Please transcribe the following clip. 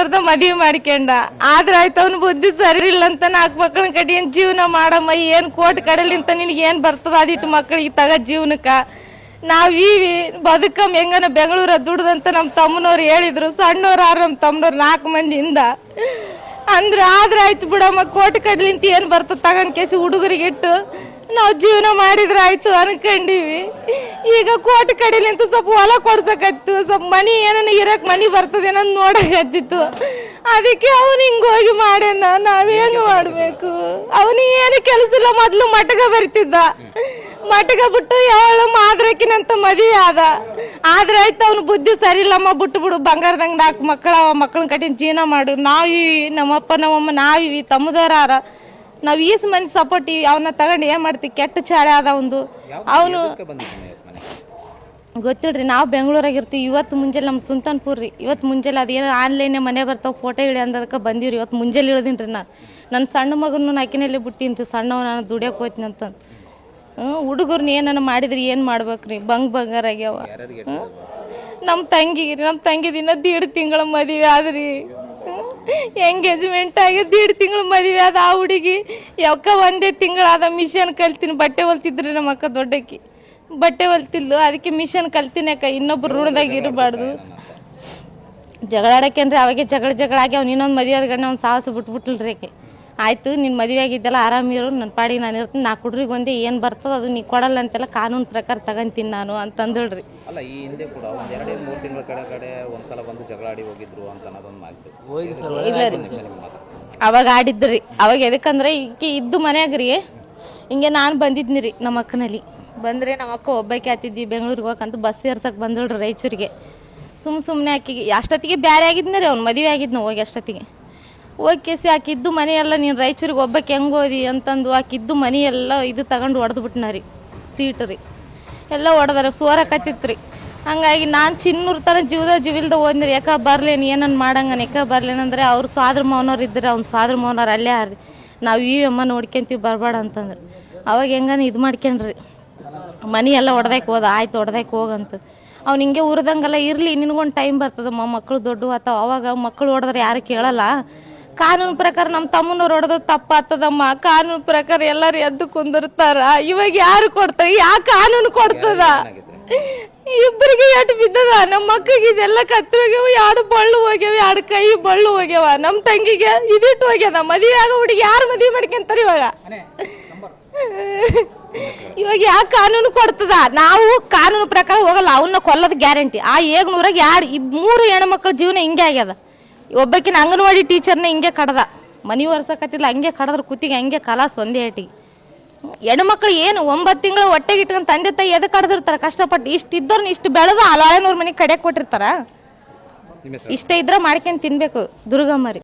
ಆಗ್ಲಾರ್ದ ಮದುವೆ ಮಾಡ್ಕೊಂಡ. ಆದ್ರ ಆಯ್ತು ಅವ್ನ ಬುದ್ಧಿ ಸರಿ ಇಲ್ಲ ಅಂತ ನಾಲ್ಕು ಮಕ್ಕಳನ್ನ ಕಡೆ ಏನ್ ಜೀವನ ಮಾಡಮ್ಮ, ಏನ್ ಕೋಟ್ ಕಡಲಿಂತ ನಿನಗೆ ಏನ್ ಬರ್ತದ? ಅದಿಟ್ಟು ಮಕ್ಕಳಿಗೆ ತಗ ಜೀವನಕ್ಕ. ನಾವ್ ಈ ಬದುಕಮ್ ಹೆಂಗನ ಬೆಂಗಳೂರ ದುಡ್ದಂತ ನಮ್ಮ ತಮ್ಮನವ್ರು ಹೇಳಿದ್ರು. ಸಣ್ಣವ್ರು ಆರು ನಮ್ಮ ತಮ್ಮನವ್ರು? ನಾಲ್ಕು ಮಂದಿಯಿಂದ ಅಂದ್ರೆ ಆದ್ರೆ ಆಯ್ತು ಬಿಡಮ್ಮ, ಕೋಟ್ ಕಡ್ಲಿಂತ ಏನ್ ಬರ್ತದ? ತಗನ್ ಕೇಸಿ ಹುಡುಗರಿಗೆ ಇಟ್ಟು ನಾವು ಜೀವನ ಮಾಡಿದ್ರೆ ಆಯ್ತು ಅನ್ಕೊಂಡಿವಿ. ಈಗ ಕೋಟ್ ಕಡಿಲಿಂತ ಸ್ವಲ್ಪ ಹೊಲ ಕೊಡ್ಸಕತ್ತು ಸ್ವಲ್ಪ ಮನಿ ಏನನ್ನ ಇರಕ್ ಮನಿ ಬರ್ತದೇನೋ ನೋಡಕತ್ತಿತ್ತು ಅದಕ್ಕೆ ಅವ್ನು ಹಿಂಗ್ ಹೋಗಿ ಮಾಡ್ಯಾನ. ನಾವೇನು ಮಾಡ್ಬೇಕು? ಅವನಿಗೆ ಏನು ಕೆಲಸ ಇಲ್ಲ, ಮೊದ್ಲು ಮಟಗ ಬರ್ತಿದ್ದ. ಮಟಗ ಬಿಟ್ಟು ಯಾವಳು ಮಾದ್ರಕಿನಂತ ಮದುವೆ ಆದ. ಆದ್ರೆ ಆಯ್ತು ಅವ್ನ ಬುದ್ಧಿ ಸರಿ ಇಲ್ಲಮ್ಮ ಬಿಟ್ಟು ಬಿಡು ಬಂಗಾರದಂಗ ನಾಲ್ಕು ಮಕ್ಕಳ ಮಕ್ಕಳನ್ನ ಕಟ್ಟಿನ ಜೀವನ ಮಾಡು. ನಾವಿವಿ ನಮ್ಮಪ್ಪ, ನಮ್ಮಮ್ಮ ನಾವಿವಿ ತಮ್ಮದವ್ರಾರ ನಾವ್ ಈಸ್ ಮನೆ ಸಪೋರ್ಟ್ ಅವನ್ನ ತಗೊಂಡು ಏನ್ ಮಾಡ್ತೀವಿ? ಕೆಟ್ಟ ಚಾಳೆ ಆದ ಒಂದು ಅವನು ಗೊತ್ತಿಡ್ರಿ ನಾವು ಬೆಂಗಳೂರಾಗ ಇರ್ತೀವಿ ಇವತ್ತು ಮುಂಜಾನೆ ನಮ್ಮ ಸುಲ್ತಾನ್ಪುರ್ ರೀ ಇವತ್ತು ಮುಂಜಾನೆ ಅದೇನು ಆನ್ಲೈನೇ ಮನೆ ಬರ್ತಾವೆ ಫೋಟೋ ಇಳಿ ಅಂದದಕ್ಕೆ ಬಂದೀವಿ ಇವತ್ತು ಮುಂಜಾನೆ ಇಳ್ದೀನಿ ರೀ ನಾನು ನನ್ನ ಸಣ್ಣ ಮಗನೂ ನಾಕಿನಲ್ಲಿ ಬಿಟ್ಟಿನಿ ರೀ ಸಣ್ಣವ ನಾನು ದುಡಿಯೋಕೆ ಹೋಯ್ತೀನಿ ಅಂತ. ಹ್ಞೂ ಹುಡುಗರ್ನ ಏನನ್ನ ಮಾಡಿದ್ರಿ ಏನು ಮಾಡ್ಬೇಕು ರೀ ಬಂಗ್ ಬಂಗಾರ ಆಗ್ಯಾವ. ಯಾರ್ಯಾರಿಗೆ ಹ್ಮ್? ನಮ್ಮ ತಂಗಿಗೆ ನಮ್ಮ ತಂಗಿ ದಿನ ದೀಡ್ ತಿಂಗಳ ಮದುವೆ ಆದ್ರಿ. ಎಂಗೇಜ್ಮೆಂಟ್ ಆಗಿ ಎರಡು ತಿಂಗಳು ಮದುವೆ ಅದ ಆ ಹುಡುಗಿ. ಯಾವಕ್ಕ ಒಂದೇ ತಿಂಗಳಾದ ಮಿಷನ್ ಕಲ್ತೀನಿ, ಬಟ್ಟೆ ಹೊಲ್ತಿದ್ರಿ ನಮ್ಮ ಅಕ್ಕ ದೊಡ್ಡಕ್ಕಿ. ಬಟ್ಟೆ ಹೊಲ್ತಿದ್ಲು, ಅದಕ್ಕೆ ಮಿಷನ್ ಕಲ್ತೀನಿ ಅಕ್ಕ, ಇನ್ನೊಬ್ರು ಋಣದಾಗ ಇರಬಾರ್ದು. ಜಗಳಾಡಕ್ಕೇನ್ರಿ ಅವಾಗೆ ಜಗಳ ಜಗಳಾಗಿ ಅವ್ನು ಇನ್ನೊಂದು ಮದುವೆ ಆದ ಗಂಡ ಅವ್ನು ಸಾಹಸ ಬಿಟ್ಬಿಟ್ಲ್ರಿ ಆಕೆ. ಆಯ್ತು ನಿನ್ನ ಮದುವೆ ಆಗಿದ್ದೆಲ್ಲ ಆರಾಮಿರು ನನ್ನ ಪಾಡಿಗೆ ನಾನು ಇರ್ತೀನಿ. ನಾ ಕುಡ್ರಿಗೆ ಒಂದೇ ಏನು ಬರ್ತದ ಅದು ನೀ ಕೊಡಲ್ಲ ಅಂತೆಲ್ಲ ಕಾನೂನು ಪ್ರಕಾರ ತಗೊಂತೀನಿ ನಾನು ಅಂತಂದಳ್ರಿ ಅಲ್ಲ ಈ ಹಿಂದೆ ಕೂಡ ಒಂದ್ ಎರಡೇನು ಮೂರು ತಿಂಗಳ ಕಡೆ ಕಡೆ ಒಂದ್ಸಲ ಬಂದು ಜಗಳ ಆಡಿ ಹೋಗಿದ್ರು ಅಂತ ಅನ್ನೋದೊಂದು ಮಾತು. ಇಲ್ಲ ರೀ. ಅವಾಗ ಆಡಿದ್ರಿ. ಅವಾಗ ಎದಕ್ಕಂದ್ರೆ ಈಕೆ ಇದ್ದು ಮನೆಯಾಗ್ರಿ ರೀ. ಹಿಂಗೆ ನಾನು ಬಂದಿದ್ನಿ ರೀ ನಮ್ಮ ಅಕ್ಕನಲ್ಲಿ. ಬಂದರೆ ನಮ್ಮ ಅಕ್ಕ ಒಬ್ಬಾಕಿ ಆತಿದ್ದಿ ಬೆಂಗಳೂರಿಗೆ ಹೋಗಕ್ಕಂತ ಬಸ್ ಏರ್ಸಕ್ಕೆ ಬಂದಳ್ರಿ ರಾಯಚೂರಿಗೆ ಸುಮ್ ಸುಮ್ಮನೆ ಆಕಿಗೆ ಅಷ್ಟೊತ್ತಿಗೆ ಬ್ಯಾರೆ ಆಗಿದ್ನ ರೀ ಅವ್ನು ಮದುವೆ ಆಗಿದ್ನ ಹೋಗಿ ಅಷ್ಟೊತ್ತಿಗೆ. ಹೋಗಿ ಕೇಸಿ ಆಕಿದ್ದು ಮನೆಯೆಲ್ಲ ನೀನು ರಾಯಚೂರಿಗೆ ಒಬ್ಬಕ್ಕೆ ಹೆಂಗೆ ಓದಿ ಅಂತಂದು ಆಕಿದ್ದು ಮನೆಯೆಲ್ಲ ಇದು ತಗೊಂಡು ಹೊಡೆದು ರೀ, ಸೀಟ್ ರೀ. ಎಲ್ಲ ಹೊಡೆದಾರ ಸೋರಕತ್ತಿತ್ತು ರೀ. ಹಂಗಾಗಿ ನಾನು ಚಿನ್ನೂರ್ ತನ ಜೀವದ ಜೀವಿಲ್ದ ಹೋದ್ರಿ ಯಾಕ ಬರ್ಲೇನು ಏನನ್ನು ಮಾಡಂಗನ? ಯಾಕ ಬರ್ಲೇನಂದ್ರೆ ಅವ್ರು ಸಾದ್ರ ಮೌನವ್ರು ಇದ್ರೆ, ಅವ್ನು ಸಾದ್ರ ಮೌನವ್ರು ಅಲ್ಲೇ ಆರ್ರಿ ನಾವು ಈ ಅಮ್ಮ ನೋಡ್ಕೊಂತೀವಿ ಬರಬೇಡ ಅಂತಂದ್ರೆ. ಅವಾಗ ಹೆಂಗನ ಇದು ಮಾಡ್ಕೊಂಡ್ರಿ ಮನೆ ಎಲ್ಲ ಹೊಡೆದಕ್ಕೆ ಹೋದ, ಆಯ್ತು ಹೊಡೆದಕ್ಕೆ ಹೋಗಂತ ಅವ್ನು ಹಿಂಗೆ ಉರ್ದಂಗೆಲ್ಲ ಇರಲಿ, ನಿನಗೊಂದು ಟೈಮ್ ಬರ್ತದಮ್ಮ ಮಕ್ಕಳು ದೊಡ್ಡ ಆತಾವ. ಅವಾಗ ಮಕ್ಕಳು ಹೊಡೆದ್ರೆ ಯಾರು ಕೇಳಲ್ಲ. ಕಾನೂನು ಪ್ರಕಾರ ನಮ್ಮ ತಮ್ಮನವ್ರು ಹೊಡೆದ ತಪ್ಪಾಗ್ತದಮ್ಮ ಕಾನೂನು ಪ್ರಕಾರ ಎಲ್ಲರೂ ಎದ್ದು ಕುಂದಿರ್ತಾರ. ಇವಾಗ ಯಾರು ಕೊಡ್ತ ಯಾ ಕಾನೂನು ಕೊಡ್ತದ? ಇಬ್ಬರಿಗೆ ಎಟ್ ಬಿದ್ದದ? ನಮ್ಮ ಮಕ್ಕಳಿಗೆ ಇದೆಲ್ಲ ಕತ್ತೋಗ್ಯಾವ ಎರಡು ಬಳ್ಳು ಹೋಗ್ಯಾವ, ಎರಡು ಕೈ ಬಳ್ಳು ಹೋಗ್ಯಾವ. ನಮ್ಮ ತಂಗಿಗೆ ಇದಿಟ್ಟು ಹೋಗ್ಯದ. ಮದುವೆ ಆಗೋ ಹುಡುಗಿ ಯಾರು ಮದುವೆ ಮಾಡ್ಕೊಂತಾರೆ ಇವಾಗ? ಇವಾಗ ಯಾವ ಕಾನೂನು ಕೊಡ್ತದ? ನಾವು ಕಾನೂನು ಪ್ರಕಾರ ಹೋಗಲ್ಲ. ಅವನ್ನ ಕೊಲ್ಲದ ಗ್ಯಾರಂಟಿ. ಆ ಏಗ್ನೂರಾಗ ಯಾರು ಮೂರು ಹೆಣ್ಮಕ್ಳ ಜೀವನ ಹಿಂಗೆ ಆಗ್ಯದ. ಒಬ್ಬಕಿನ ಅಂಗನವಾಡಿ ಟೀಚರ್ನ ಹಿಂಗೆ ಕಡ್ದ. ಮನೆ ಒರ್ಸಕತ್ತಿಲ್ಲ ಹಂಗೆ ಕಡದ್ರ ಕುತ್ತಿಗೆ ಹಂಗೆ ಕಲಾಸ್ ಒಂದೇ ಏಟಿಗೆ ಹೆಣ್ಮಕ್ಳು ಏನು ಒಂಬತ್ತು ತಿಂಗಳು ಹೊಟ್ಟೆಗೆ ಇಟ್ಕೊಂಡು ತಂದೆ ತಾಯಿ ಎದಕ್ಕೆ ಕಡ್ದಿರ್ತಾರೆ? ಕಷ್ಟಪಟ್ಟು ಇಷ್ಟು ಇದ್ದವ್ರನ್ನ ಇಷ್ಟು ಬೆಳೆದು ಆ ಲಾಳೆನೂರ್ ಮನೆಗೆ ಕಡೆ ಕೊಟ್ಟಿರ್ತಾರ? ಇಷ್ಟೇ ಇದ್ರೆ ಮಾಡ್ಕೊಂಡು ತಿನ್ಬೇಕು. ದುರ್ಗಮ್ಮ ರೀ.